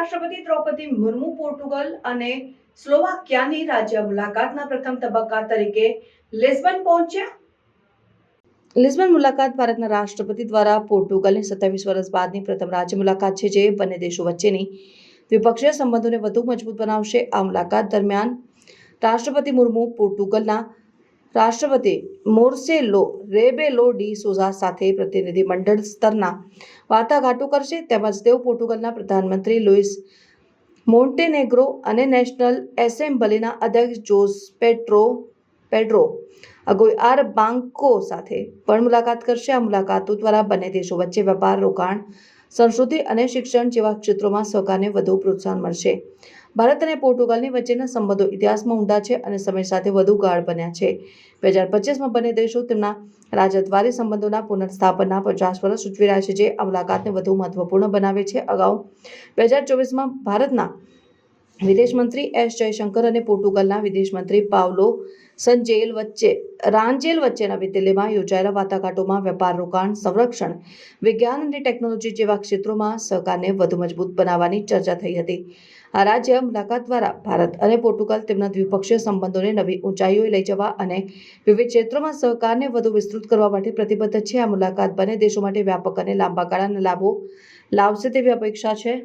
રાષ્ટ્રપતિ મુર્મુ પોર્ટુગલ અને સ્લોવાકિયાની રાજ્ય મુલાકાતના પ્રથમ તબક્કા તરીકે લિસ્બન પહોંચ્યા. લિસ્બન મુલાકાત ભારતના રાષ્ટ્રપતિ દ્વારા પોર્ટુગલની સત્યાવીસ વર્ષ બાદની પ્રથમ રાજ્ય મુલાકાત છે જે બંને દેશો વચ્ચેની દ્વિપક્ષીય સંબંધોને વધુ મજબૂત બનાવશે. આ મુલાકાત દરમિયાન રાષ્ટ્રપતિ મુર્મુ પોર્ટુગલના રાષ્ટ્રપતિ મોર્સેલો રેબેલો ડી સોઝા સાથે પ્રતિનિધિ મંડળ સ્તરના વાટાઘાટો કરશે. તેમજ તેઓ પોર્ટુગલના પ્રધાનમંત્રી લુઇસ મોન્ટેનેગ્રો અને નેશનલ એસેમ્બલીના અધ્યક્ષ જોસ પેટ્રો, પેડ્રો અગોયાર બાંકો સાથે પણ મુલાકાત કરશે. આ મુલાકાતો દ્વારા બંને દેશો વચ્ચે વેપાર રોકાણ સંસ્કૃતિ અને શિક્ષણ જેવા ક્ષેત્રોમાં સહકારને વધુ પ્રોત્સાહન મળશે. ભારત અને પોર્ટુગલની વચ્ચેના સંબંધો ઇતિહાસમાં ઊંડા છે અને સમય સાથે વધુ ગાઢ બન્યા છે. બે હજાર પચીસમાં બંને દેશો તેમના રાજદ્વારી સંબંધોના પુનર્સ્થાપનના પચાસ વર્ષ સૂચવી રહ્યા છે, જે આ મુલાકાતને વધુ મહત્વપૂર્ણ બનાવે છે. અગાઉ બે હજાર ચોવીસમાં ભારતના વિદેશ મંત્રી એસ જયશંકર અને પોર્ટુગલના વિદેશમંત્રી પાવલો સંજેલ વચ્ચે, રાંજેલ વચ્ચે નવી દિલ્હીમાં યોજાયેલા વાટાઘાટોમાં વેપાર, રોકાણ, સંરક્ષણ, વિજ્ઞાન અને ટેકનોલોજી જેવા ક્ષેત્રોમાં સહકારને વધુ મજબૂત બનાવવાની ચર્ચા થઈ હતી. આ રાજ્ય મુલાકાત દ્વારા ભારત અને પોર્ટુગલ તેમના દ્વિપક્ષીય સંબંધોને નવી ઊંચાઈઓએ લઈ જવા અને વિવિધ ક્ષેત્રોમાં સહકારને વધુ વિસ્તૃત કરવા માટે પ્રતિબદ્ધ છે. આ મુલાકાત બંને દેશો માટે વ્યાપક અને લાંબા ગાળાના લાભો લાવશે તેવી અપેક્ષા છે.